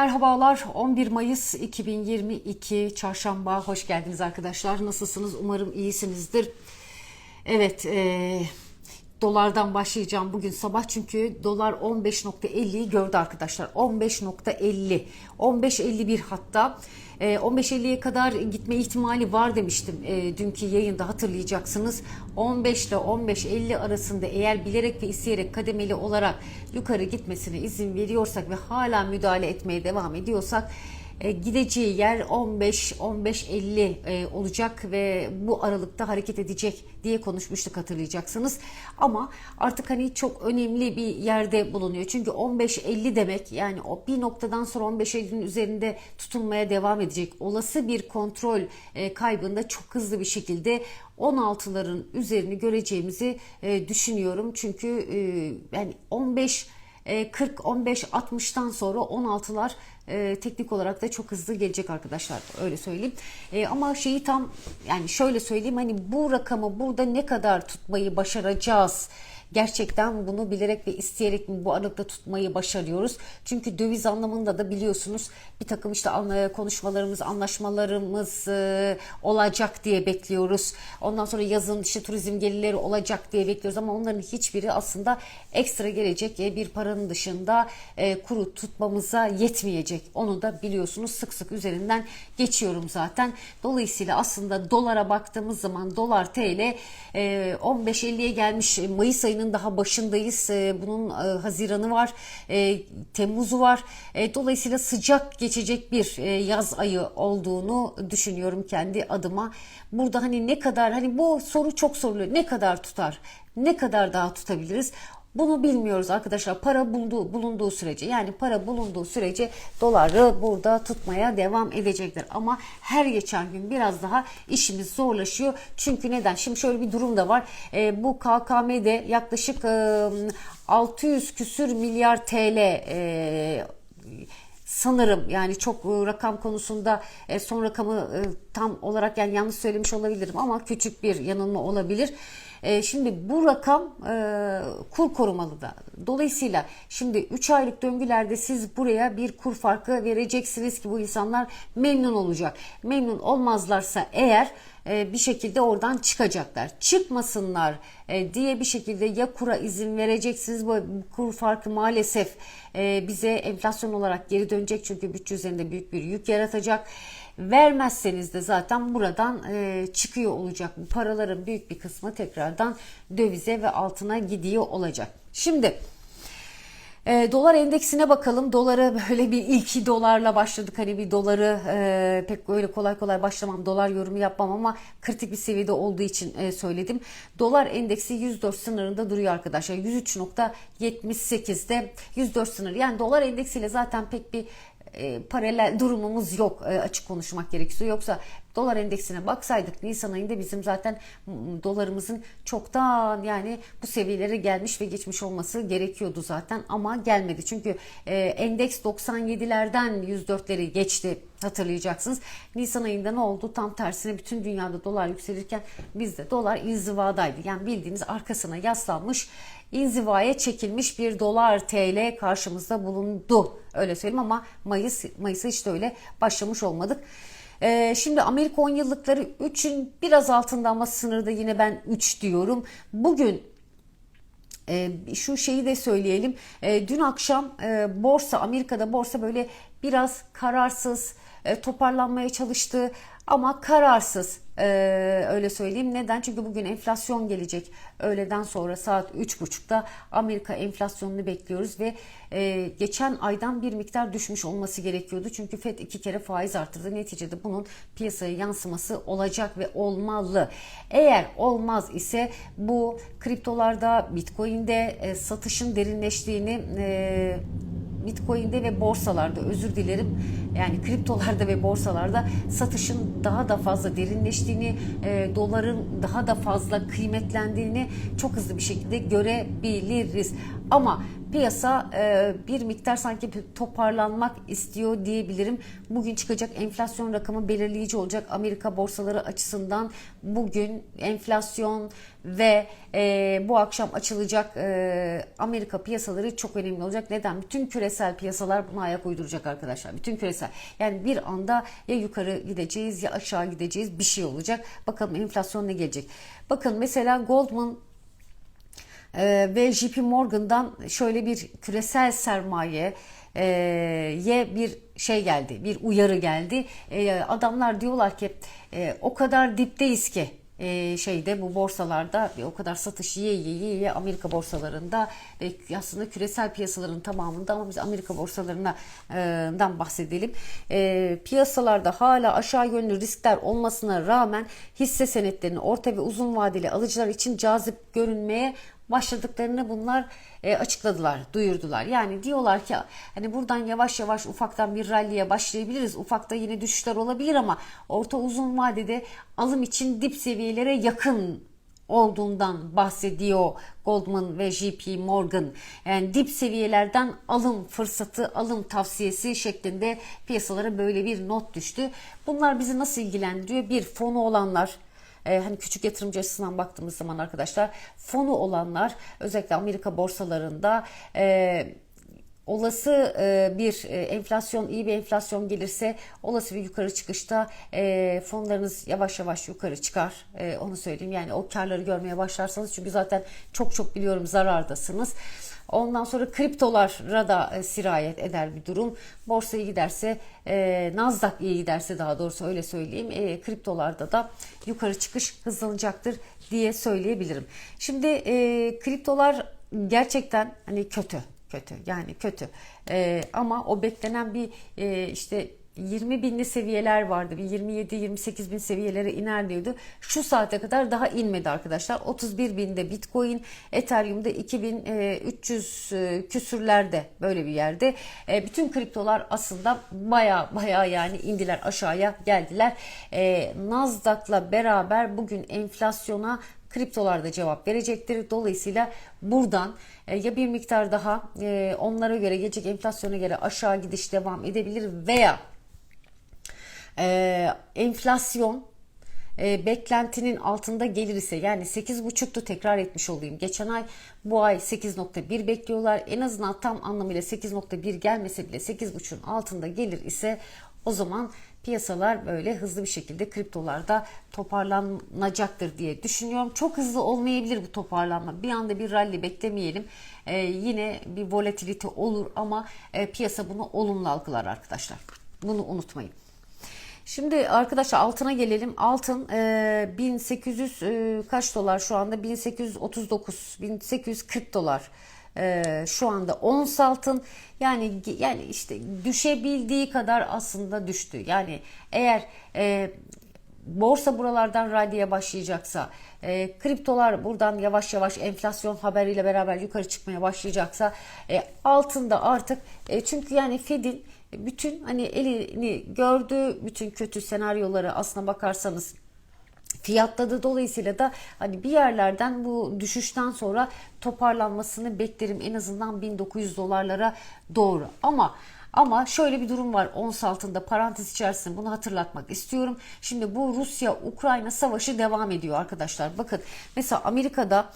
Merhabalar 11 Mayıs 2022 Çarşamba. Hoş geldiniz arkadaşlar. Nasılsınız? Umarım iyisinizdir. Evet e, dolardan başlayacağım bugün sabah çünkü dolar 15.50'yi gördü arkadaşlar. 15.50 15.51 hatta. E, 15.50'ye kadar gitme ihtimali var demiştim e, dünkü yayında hatırlayacaksınız. 15 ile 15.50 arasında eğer bilerek ve isteyerek kademeli olarak yukarı gitmesine izin veriyorsak ve hala müdahale etmeye devam ediyorsak e, gideceği yer 15-15-50 e, olacak ve bu aralıkta hareket edecek diye konuşmuştuk hatırlayacaksınız. Ama artık hani çok önemli bir yerde bulunuyor. Çünkü 15-50 demek yani o bir noktadan sonra 15-50'nin üzerinde tutulmaya devam edecek. Olası bir kontrol e, kaybında çok hızlı bir şekilde 16'ların üzerini göreceğimizi e, düşünüyorum. Çünkü e, yani 15 40 15 60'tan sonra 16'lar e, teknik olarak da çok hızlı gelecek arkadaşlar öyle söyleyeyim. E, ama şeyi tam yani şöyle söyleyeyim hani bu rakamı burada ne kadar tutmayı başaracağız? Gerçekten bunu bilerek ve isteyerek mi bu aralıkta tutmayı başarıyoruz? Çünkü döviz anlamında da biliyorsunuz bir takım işte konuşmalarımız, anlaşmalarımız e, olacak diye bekliyoruz. Ondan sonra yazın işte turizm gelirleri olacak diye bekliyoruz ama onların hiçbiri aslında ekstra gelecek e, bir paranın dışında e, kuru tutmamıza yetmeyecek. Onu da biliyorsunuz sık sık üzerinden geçiyorum zaten. Dolayısıyla aslında dolara baktığımız zaman dolar TL e, 15.50'ye gelmiş Mayıs ayının daha başındayız. E, bunun e, Haziran'ı var, e, Temmuz'u var. E, dolayısıyla sıcak geçecek bir yaz ayı olduğunu düşünüyorum kendi adıma. Burada hani ne kadar hani bu soru çok soruluyor. Ne kadar tutar? Ne kadar daha tutabiliriz? Bunu bilmiyoruz arkadaşlar. Para bulunduğu, bulunduğu sürece yani para bulunduğu sürece doları burada tutmaya devam edecekler. Ama her geçen gün biraz daha işimiz zorlaşıyor. Çünkü neden? Şimdi şöyle bir durum da var. E, bu KKM'de yaklaşık e, 600 küsür milyar TL e, sanırım yani çok e, rakam konusunda e, son rakamı e, tam olarak yani yanlış söylemiş olabilirim ama küçük bir yanılma olabilir. E, Şimdi bu rakam e, kur korumalı da. Dolayısıyla şimdi 3 aylık döngülerde siz buraya bir kur farkı vereceksiniz ki bu insanlar memnun olacak. Memnun olmazlarsa eğer e, bir şekilde oradan çıkacaklar. Çıkmasınlar e, diye bir şekilde ya kura izin vereceksiniz. Bu kur farkı maalesef e, bize enflasyon olarak geri dönecek çünkü bütçe üzerinde büyük bir yük yaratacak. Vermezseniz de zaten buradan e, çıkıyor olacak. Bu paraların büyük bir kısmı tekrardan dövize ve altına gidiyor olacak. Şimdi e, dolar endeksine bakalım. Dolara böyle bir ilk dolarla başladık. Hani bir doları e, pek böyle kolay kolay başlamam. Dolar yorumu yapmam ama kritik bir seviyede olduğu için e, söyledim. Dolar endeksi 104 sınırında duruyor arkadaşlar. 103.78'de 104 sınır. Yani dolar endeksiyle zaten pek bir e, paralel durumumuz yok e, açık konuşmak gerekirse. Yoksa dolar endeksine baksaydık Nisan ayında bizim zaten m, dolarımızın çoktan yani bu seviyelere gelmiş ve geçmiş olması gerekiyordu zaten ama gelmedi. Çünkü e, endeks 97'lerden 104'leri geçti hatırlayacaksınız. Nisan ayında ne oldu? Tam tersine bütün dünyada dolar yükselirken bizde dolar inzivadaydı. Yani bildiğiniz arkasına yaslanmış inzivaya çekilmiş bir dolar TL karşımızda bulundu. Öyle söyleyeyim ama Mayıs Mayıs'a hiç öyle başlamış olmadık. Ee, şimdi Amerika 10 yıllıkları 3'ün biraz altında ama sınırda yine ben 3 diyorum. Bugün e, şu şeyi de söyleyelim. E, dün akşam e, borsa Amerika'da borsa böyle biraz kararsız e, toparlanmaya çalıştı ama kararsız e, öyle söyleyeyim. Neden? Çünkü bugün enflasyon gelecek. Öğleden sonra saat 3.30'da Amerika enflasyonunu bekliyoruz ve e, geçen aydan bir miktar düşmüş olması gerekiyordu. Çünkü FED iki kere faiz arttırdı. Neticede bunun piyasaya yansıması olacak ve olmalı. Eğer olmaz ise bu kriptolarda, Bitcoin'de e, satışın derinleştiğini e, Bitcoin'de ve borsalarda özür dilerim yani kriptolarda ve borsalarda satışın daha da fazla derinleştiğini, e, doların daha da fazla kıymetlendiğini çok hızlı bir şekilde görebiliriz. Ama piyasa e, bir miktar sanki toparlanmak istiyor diyebilirim. Bugün çıkacak enflasyon rakamı belirleyici olacak Amerika borsaları açısından. Bugün enflasyon ve e, bu akşam açılacak e, Amerika piyasaları çok önemli olacak. Neden? Bütün küresel piyasalar buna ayak uyduracak arkadaşlar. Bütün küresel. Yani bir anda ya yukarı gideceğiz ya aşağı gideceğiz bir şey olacak. Bakalım enflasyon ne gelecek. Bakın mesela Goldman ee, ve JP Morgan'dan şöyle bir küresel sermaye e, ye bir şey geldi, bir uyarı geldi. E, adamlar diyorlar ki e, o kadar dipteyiz ki şeyde bu borsalarda o kadar satış yiye yiye yiye Amerika borsalarında ve aslında küresel piyasaların tamamında ama biz Amerika borsalarından bahsedelim. Piyasalarda hala aşağı yönlü riskler olmasına rağmen hisse senetlerini orta ve uzun vadeli alıcılar için cazip görünmeye başladıklarını bunlar e, açıkladılar, duyurdular. Yani diyorlar ki hani buradan yavaş yavaş ufaktan bir ralliye başlayabiliriz. Ufakta yine düşüşler olabilir ama orta uzun vadede alım için dip seviyelere yakın olduğundan bahsediyor Goldman ve JP Morgan. Yani dip seviyelerden alım fırsatı, alım tavsiyesi şeklinde piyasalara böyle bir not düştü. Bunlar bizi nasıl ilgilendiriyor? Bir fonu olanlar, e, hani küçük yatırımcı açısından baktığımız zaman arkadaşlar fonu olanlar özellikle Amerika borsalarında e, olası e, bir e, enflasyon iyi bir enflasyon gelirse olası bir yukarı çıkışta e, fonlarınız yavaş yavaş yukarı çıkar onu söyleyeyim yani o karları görmeye başlarsanız çünkü zaten çok çok biliyorum zarardasınız. Ondan sonra kriptolara da e, sirayet eder bir durum. Borsa iyi giderse, e, Nasdaq iyi giderse daha doğrusu öyle söyleyeyim. E, kriptolarda da yukarı çıkış hızlanacaktır diye söyleyebilirim. Şimdi e, kriptolar gerçekten hani kötü kötü yani kötü e, ama o beklenen bir e, işte 20 binli seviyeler vardı. Bir 27-28 bin seviyelere iner diyordu. Şu saate kadar daha inmedi arkadaşlar. 31 binde Bitcoin, Ethereum'da 2300 e, küsürlerde böyle bir yerde. E, bütün kriptolar aslında baya baya yani indiler aşağıya geldiler. E, Nasdaq'la beraber bugün enflasyona kriptolar da cevap verecektir. Dolayısıyla buradan ya bir miktar daha onlara göre gelecek enflasyona göre aşağı gidiş devam edebilir veya e, enflasyon e, beklentinin altında gelir ise yani 8.5'tu tekrar etmiş olayım. Geçen ay bu ay 8.1 bekliyorlar. En azından tam anlamıyla 8.1 gelmese bile 8.5'un altında gelir ise o zaman piyasalar böyle hızlı bir şekilde kriptolarda toparlanacaktır diye düşünüyorum. Çok hızlı olmayabilir bu toparlanma. Bir anda bir rally beklemeyelim. Ee, yine bir volatilite olur ama e, piyasa bunu olumlu algılar arkadaşlar. Bunu unutmayın. Şimdi arkadaşlar altına gelelim. Altın e, 1800 e, kaç dolar şu anda? 1839, 1840 dolar. E, şu anda ons altın yani yani işte düşebildiği kadar aslında düştü. Yani eğer e, borsa buralardan ralliye başlayacaksa, e, kriptolar buradan yavaş yavaş enflasyon haberiyle beraber yukarı çıkmaya başlayacaksa e, altında artık e, çünkü yani Fed'in bütün hani elini gördüğü bütün kötü senaryoları aslına bakarsanız fiyatladı. Dolayısıyla da hani bir yerlerden bu düşüşten sonra toparlanmasını beklerim en azından 1900 dolarlara doğru. Ama ama şöyle bir durum var ons altında parantez içerisinde bunu hatırlatmak istiyorum. Şimdi bu Rusya-Ukrayna savaşı devam ediyor arkadaşlar. Bakın mesela Amerika'da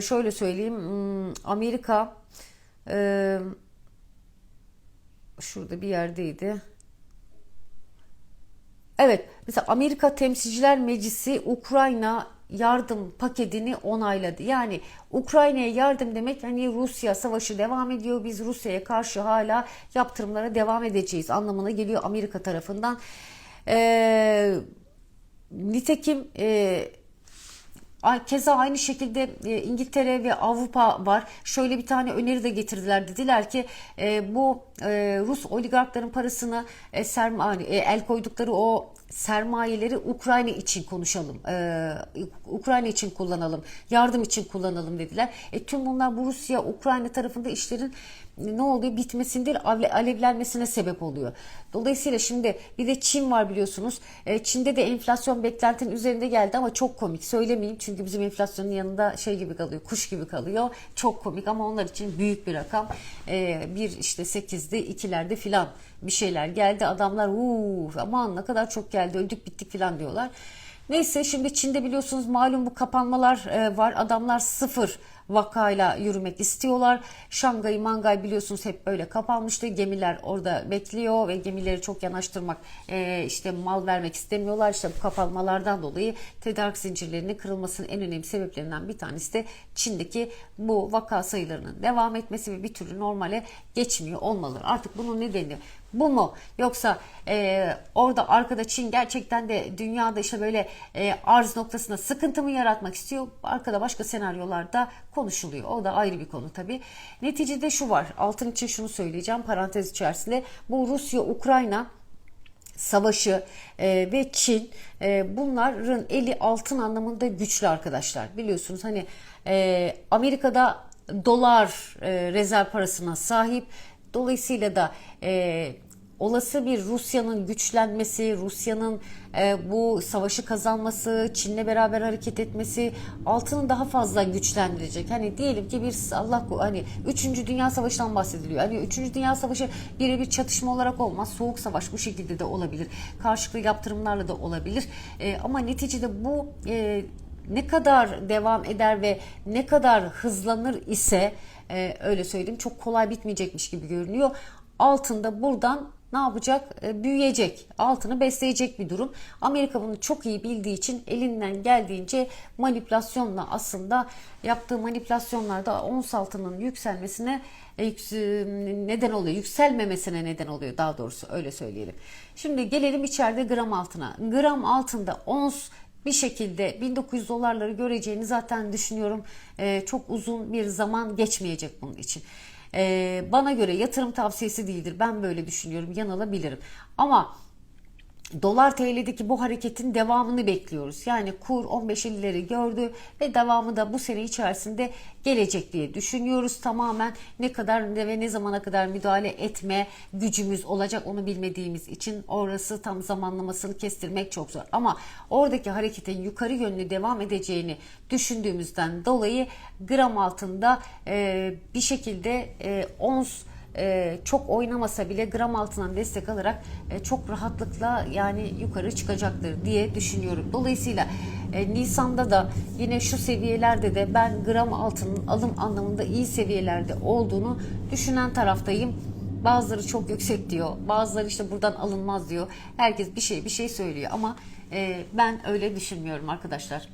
şöyle söyleyeyim hmm, Amerika şurada bir yerdeydi. Evet mesela Amerika Temsilciler Meclisi Ukrayna yardım paketini onayladı. Yani Ukrayna'ya yardım demek hani Rusya savaşı devam ediyor. Biz Rusya'ya karşı hala yaptırımlara devam edeceğiz anlamına geliyor Amerika tarafından. Ee, nitekim e, Keza aynı şekilde e, İngiltere ve Avrupa var. Şöyle bir tane öneri de getirdiler. Dediler ki e, bu e, Rus oligarkların parasını el koydukları o sermayeleri Ukrayna için konuşalım. Ukrayna için kullanalım. Yardım için kullanalım dediler. E, tüm bunlar bu Rusya Ukrayna tarafında işlerin ne oluyor? Bitmesinde alev- alevlenmesine sebep oluyor. Dolayısıyla şimdi bir de Çin var biliyorsunuz. E, Çin'de de enflasyon beklentinin üzerinde geldi ama çok komik. Söylemeyeyim çünkü bizim enflasyonun yanında şey gibi kalıyor, kuş gibi kalıyor. Çok komik ama onlar için büyük bir rakam. E, bir işte 8'de, ikilerde filan bir şeyler geldi. Adamlar uuu aman ne kadar çok geldi öldük bittik filan diyorlar. Neyse şimdi Çin'de biliyorsunuz malum bu kapanmalar e, var. Adamlar sıfır vakayla yürümek istiyorlar. Şangay Mangay biliyorsunuz hep böyle kapanmıştı. Gemiler orada bekliyor ve gemileri çok yanaştırmak e, işte mal vermek istemiyorlar. İşte bu kapanmalardan dolayı tedarik zincirlerinin kırılmasının en önemli sebeplerinden bir tanesi de Çin'deki bu vaka sayılarının devam etmesi ve bir türlü normale geçmiyor olmaları. Artık bunun nedeni bu mu? Yoksa e, orada arkada Çin gerçekten de dünyada işte böyle e, arz noktasında sıkıntı mı yaratmak istiyor? Arkada başka senaryolarda konuşuluyor. O da ayrı bir konu tabii. Neticede şu var. Altın için şunu söyleyeceğim parantez içerisinde. Bu Rusya-Ukrayna savaşı e, ve Çin e, bunların eli altın anlamında güçlü arkadaşlar. Biliyorsunuz hani e, Amerika'da dolar e, rezerv parasına sahip. Dolayısıyla da e, olası bir Rusya'nın güçlenmesi, Rusya'nın e, bu savaşı kazanması, Çin'le beraber hareket etmesi altını daha fazla güçlendirecek. Hani diyelim ki bir Allah hani 3. Dünya Savaşı'ndan bahsediliyor. Hani 3. Dünya Savaşı birebir çatışma olarak olmaz. Soğuk savaş bu şekilde de olabilir. Karşılıklı yaptırımlarla da olabilir. E, ama neticede bu e, ne kadar devam eder ve ne kadar hızlanır ise e, öyle söyleyeyim çok kolay bitmeyecekmiş gibi görünüyor. Altında buradan ne yapacak? E, büyüyecek. Altını besleyecek bir durum. Amerika bunu çok iyi bildiği için elinden geldiğince manipülasyonla aslında yaptığı manipülasyonlarda ons altının yükselmesine e, yüks- neden oluyor. Yükselmemesine neden oluyor daha doğrusu öyle söyleyelim. Şimdi gelelim içeride gram altına. Gram altında ons bir şekilde 1900 dolarları göreceğini zaten düşünüyorum. Ee, çok uzun bir zaman geçmeyecek bunun için. Ee, bana göre yatırım tavsiyesi değildir. Ben böyle düşünüyorum. Yanılabilirim. Ama Dolar TL'deki bu hareketin devamını bekliyoruz. Yani kur 15.50'leri gördü ve devamı da bu sene içerisinde gelecek diye düşünüyoruz. Tamamen ne kadar ve ne zamana kadar müdahale etme gücümüz olacak onu bilmediğimiz için orası tam zamanlamasını kestirmek çok zor. Ama oradaki hareketin yukarı yönlü devam edeceğini düşündüğümüzden dolayı gram altında e, bir şekilde e, ons e, çok oynamasa bile gram altından destek alarak e, çok rahatlıkla yani yukarı çıkacaktır diye düşünüyorum. Dolayısıyla e, Nisan'da da yine şu seviyelerde de ben gram altının alım anlamında iyi seviyelerde olduğunu düşünen taraftayım. Bazıları çok yüksek diyor. Bazıları işte buradan alınmaz diyor. Herkes bir şey bir şey söylüyor ama ben öyle düşünmüyorum arkadaşlar.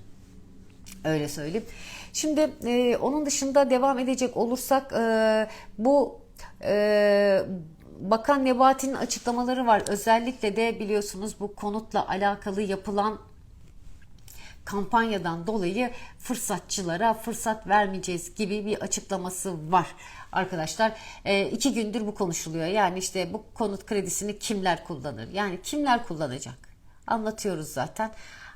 Öyle söyleyeyim. Şimdi e, onun dışında devam edecek olursak e, bu e, Bakan Nebati'nin açıklamaları var. Özellikle de biliyorsunuz bu konutla alakalı yapılan kampanyadan dolayı fırsatçılara fırsat vermeyeceğiz gibi bir açıklaması var arkadaşlar. E, iki gündür bu konuşuluyor. Yani işte bu konut kredisini kimler kullanır? Yani kimler kullanacak? Anlatıyoruz zaten.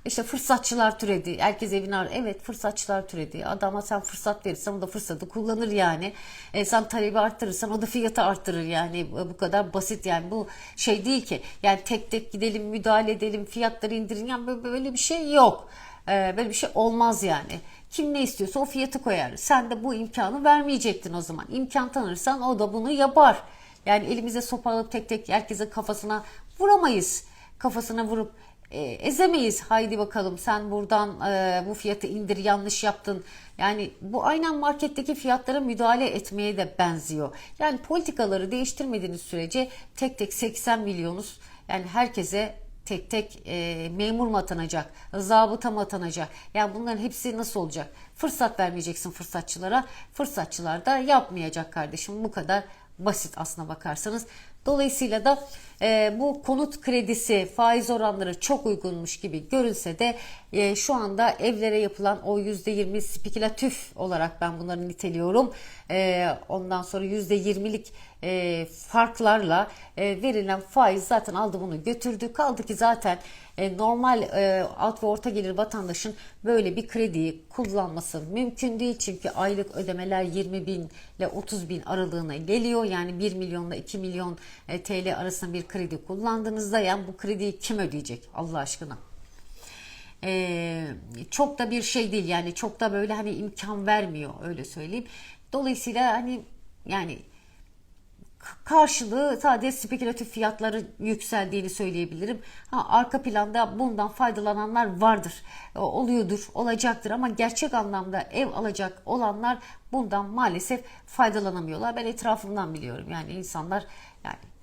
İşte fırsatçılar türedi. Herkes evini ar. Evet fırsatçılar türedi. Adama sen fırsat verirsen o da fırsatı kullanır yani. E, sen talebi arttırırsan o da fiyatı arttırır yani. Bu kadar basit yani. Bu şey değil ki. Yani tek tek gidelim müdahale edelim fiyatları indirin. Yani böyle, bir şey yok. E, böyle bir şey olmaz yani. Kim ne istiyorsa o fiyatı koyar. Sen de bu imkanı vermeyecektin o zaman. İmkan tanırsan o da bunu yapar. Yani elimize sopa alıp tek tek herkese kafasına vuramayız. Kafasına vurup e, ezemeyiz. Haydi bakalım sen buradan e, bu fiyatı indir yanlış yaptın. Yani bu aynen marketteki fiyatlara müdahale etmeye de benziyor. Yani politikaları değiştirmediğiniz sürece tek tek 80 milyonuz yani herkese tek tek e, memur mu atanacak, zabıta mı atanacak? Yani bunların hepsi nasıl olacak? Fırsat vermeyeceksin fırsatçılara. Fırsatçılar da yapmayacak kardeşim. Bu kadar basit aslına bakarsanız. Dolayısıyla da e, bu konut kredisi faiz oranları çok uygunmuş gibi görünse de e, şu anda evlere yapılan o %20 spekülatif olarak ben bunları niteliyorum. E, ondan sonra %20'lik e, farklarla e, verilen faiz zaten aldı bunu götürdü. Kaldı ki zaten e, normal e, alt ve orta gelir vatandaşın böyle bir krediyi kullanması mümkün değil. Çünkü aylık ödemeler 20 bin ile 30 bin aralığına geliyor. Yani 1 milyonla 2 milyon e, TL arasında bir kredi kullandığınızda yani bu krediyi kim ödeyecek Allah aşkına? Ee, çok da bir şey değil yani çok da böyle hani imkan vermiyor öyle söyleyeyim. Dolayısıyla hani yani karşılığı sadece spekülatif fiyatların yükseldiğini söyleyebilirim. Ha, arka planda bundan faydalananlar vardır, e, oluyordur, olacaktır ama gerçek anlamda ev alacak olanlar bundan maalesef faydalanamıyorlar. Ben etrafımdan biliyorum yani insanlar yani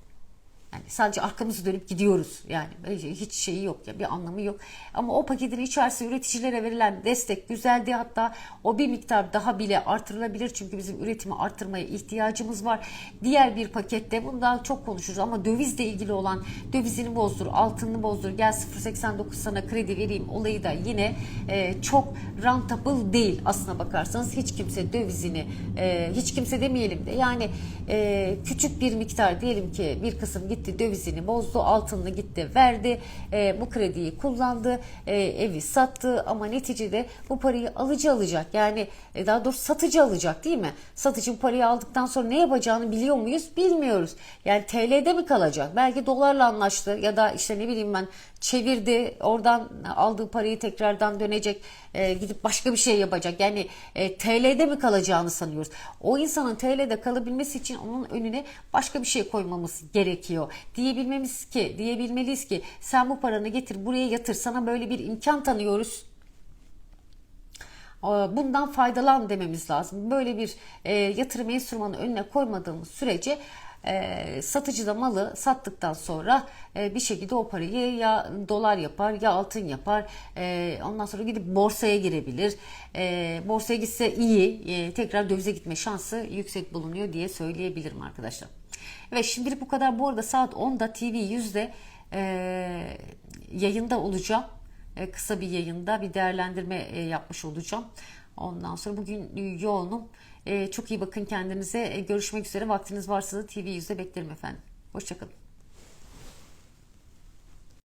yani sadece arkamızı dönüp gidiyoruz. Yani hiç şeyi yok ya bir anlamı yok. Ama o paketin içerisinde üreticilere verilen destek güzeldi. Hatta o bir miktar daha bile artırılabilir. Çünkü bizim üretimi arttırmaya ihtiyacımız var. Diğer bir pakette bundan çok konuşuruz ama dövizle ilgili olan dövizini bozdur, altınını bozdur, gel 0.89 sana kredi vereyim olayı da yine e, çok rentable değil aslına bakarsanız. Hiç kimse dövizini e, hiç kimse demeyelim de yani e, küçük bir miktar diyelim ki bir kısım gitti dövizini bozdu, altınını gitti verdi, e, bu krediyi kullandı, e, evi sattı ama neticede bu parayı alıcı alacak. Yani e, daha doğrusu satıcı alacak değil mi? Satıcı bu parayı aldıktan sonra ne yapacağını biliyor muyuz? Bilmiyoruz. Yani TL'de mi kalacak? Belki dolarla anlaştı ya da işte ne bileyim ben çevirdi oradan aldığı parayı tekrardan dönecek e, gidip başka bir şey yapacak yani e, TL'de mi kalacağını sanıyoruz o insanın TL'de kalabilmesi için onun önüne başka bir şey koymamız gerekiyor diyebilmemiz ki diyebilmeliyiz ki sen bu paranı getir buraya yatır sana böyle bir imkan tanıyoruz bundan faydalan dememiz lazım. Böyle bir e, yatırım enstrümanı önüne koymadığımız sürece e, satıcı da malı sattıktan sonra e, bir şekilde o parayı ya dolar yapar ya altın yapar. E, ondan sonra gidip borsaya girebilir. E, borsaya gitse iyi. E, tekrar dövize gitme şansı yüksek bulunuyor diye söyleyebilirim arkadaşlar. Evet şimdilik bu kadar. Bu arada saat 10'da TV yüzde e, yayında olacağım. E, kısa bir yayında bir değerlendirme e, yapmış olacağım. Ondan sonra bugün yoğunum. E, çok iyi bakın kendinize. Görüşmek üzere. Vaktiniz varsa da TV yüzde beklerim efendim. Hoşçakalın.